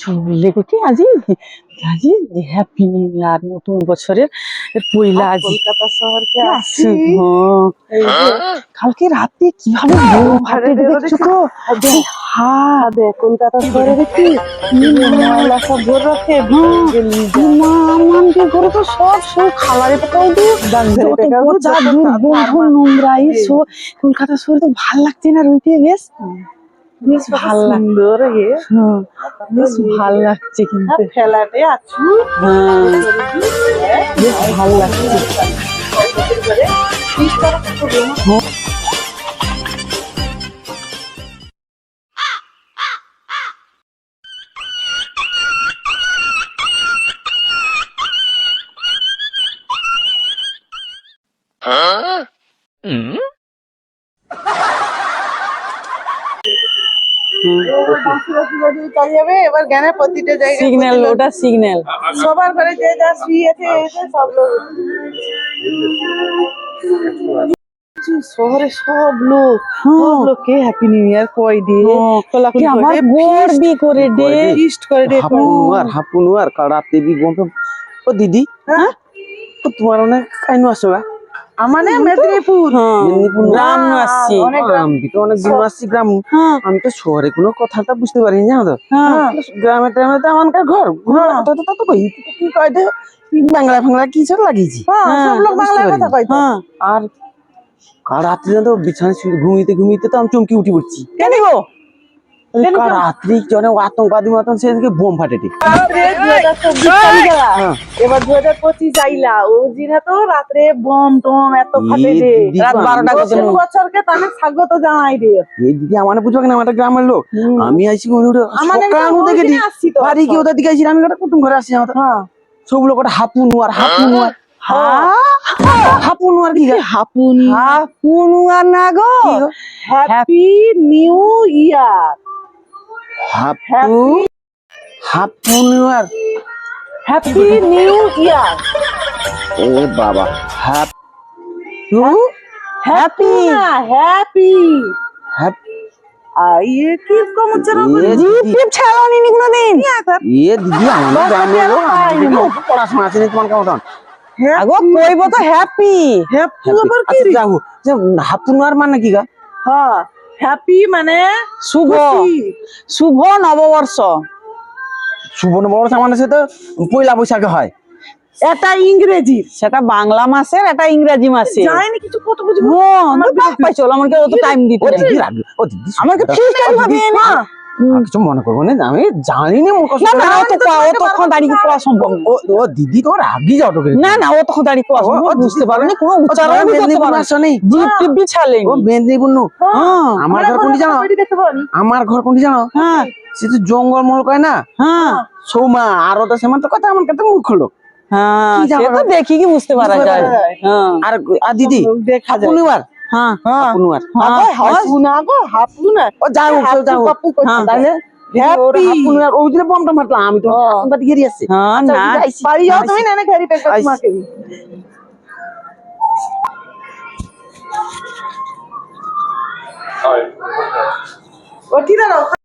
চলে কি আজি আজি হ্যাপি নিউ ইয়ার নতুন বছরের পয়লা আজি। কলকাতা শহরকে আসছে। আসছি হ্যাঁ। কালকে রাতে কীভাবে বোম ফাটে দেখছ তো হ্যাঁ দেখ। কলকাতা শহরে দেখি ময়লা সব ভরে রাখে। মামানকে করে তো সব সব খালারে টাকাও দিয়ে বাঙালি যত টাকাও পচা যত দুর্গন্ধ খাবার। নোংরা এই। কলকাতা শহরে তো ভালো লাগছে না রইতে বেশ? বেশ ভালো লাগছে সুন্দর হে। হ্যাঁ, বেশ ভালো লাগছে কিন্তু। ফেলাতে আছু। হ্যাঁ বেশ ভালো লাগছে। চলে যাবে এবার জ্ঞানের প্রতিটা জায়গায় সিগন্যাল ওটা সিগন্যাল সবার ঘরে যে যা শুয়েছে সব লোক। শহরে সব লোক। সব লোককে হ্যাপি নিউ ইয়ার কয় দিয়ে কি আমার গড়বি করে দে। ফিস্ট করে দে হাপুনুয়ার হাপুনুয়ার কাড়াতে বি গম ও দিদি হ্যাঁ? তোমার অনেক কাইনু আসো মেদিনীপুর হ্যাঁ মেদিনীপুর গ্রাম নু আসছি। গ্রাম। আমি অনেক দিন আসছি গ্রাম। হ্যাঁ। আমি তো শহরে কোনো কথাটা বুঝতে পারি না জানো তো? হ্যাঁ। গ্রামে ট্রামে তো আমানকার ঘর। তো কই? কি কয় দে বাংলা ফাংলা কি সব লাগিয়েছি? হ্যাঁ সব লোক বুঝতে কথা কয় হ্যাঁ। আর কাল রাত্রি তো বিছানা ঘুমিতে ঘুমিতে তো আমি চমকি উঠি পড়ছি। কেন গো? রাত্রি জনে আতঙ্কবাদী মতন সেদিকে বোম ফাটে ঠিক রাত্রে 2024 চলে গেলা। হ্যাঁ। এবার দু হাজার পঁচিশ আইলা। ও জিনা তো রাত্রে বম টম এত ফাটে রাত বারোটা আমি- পর্যন্ত। বছরকে তাহলে স্বাগত জানাই রে। এই দিদি আমার বুঝব কিনা আমার গ্রামের লোক। আমি আইছি কোন আমাদের থেকে আসছি তো বাড়ি কি ওদের দিকে আইছি আমি একটা কুটুম ঘরে আসছি আমার হ্যাঁ। সব লোক ওটা আর নোয়ার হাপু নোয়ার। হাপু নোয়ার কি হাপুনি? হাপুনু আর না গো। হ্যাপি নিউ ইয়ার হাপু হাপু নোয়ার হ্যাপি নিউ ইয়ার এ বাবা হাপ হ্যাপি হ্যাপি হাপ আইয়ে কি কম উচ্চারণ এ করছি দিদি টিপ ছাড়নি নি কোনোদিন এ দিদি আমাদের গ্রামের লোক আমাদের লোক পড়াশোনা আছে না তোমার কেমন আগো কইব তো হ্যাপি হ্যাপি আবার কি আচ্ছা যাও যে হাপু নোয়ার মানে কি গা হ্যাঁ হ্যাপি মানে শুভ। শুভ নববর্ষ। শুভ নববর্ষ মানে সে তো পয়লা বৈশাখে হয়। এটা ইংরেজি। সেটা বাংলা মাসের এটা ইংরেজি মাসে জানি কিছু কত বুঝব পাইছো আমাকে অত টাইম দিতে আমাকে ঠিক। টাইম দিদি, না। কিছু মনে করব না আমি জানি না মুখস্থ না করে। না অত কয়া অতক্ষণ দাঁড়িয়ে কোয়া সম্ভব না। ও ও দিদি তো রাগি যাও তো না না অতক্ষণ দাঁড়িয়ে কোয়া ও, সম্ভব ও, বুঝতে দিদি পারোনি কোনো ও উচ্চারণ তোমার করতে মেদিনীপুর পারো আসো নেই। জিপ টিপ বিছালেনি ও মেদিনীপুর হ্যাঁ। আমার ঘর কোনটি জানো? আমার ঘর কোনটি জানো? হ্যাঁ। সে তো জঙ্গল মল কয় না? হ্যাঁ। সৌমা আর ওটা সেমান তো কথা আমার কাছে মুখ হলো হ্যাঁ সে তো দেখি কি বুঝতে পারা যায়। হ্যাঁ। আর দিদি দেখা যায়। হ্যাঁ হ্যাঁ পুনিবার হ্যাঁ, আগো হ্যাঁ। হাপু না গো হাপু না ও যাও হাপু যাও পাপু করছে হ্যাঁ। তাহলে হ্যাপি পুনিবার ওই দিনে বমটা মারলাম আমি তো ও। আতঙ্কবাদী ঘেরি আছে হ্যাঁ আচ্ছা, না দিদি আইসি। বাড়ি যাও তুমি না না ঘরে পেক আইসি। তোমাকে ও ঠিক আছে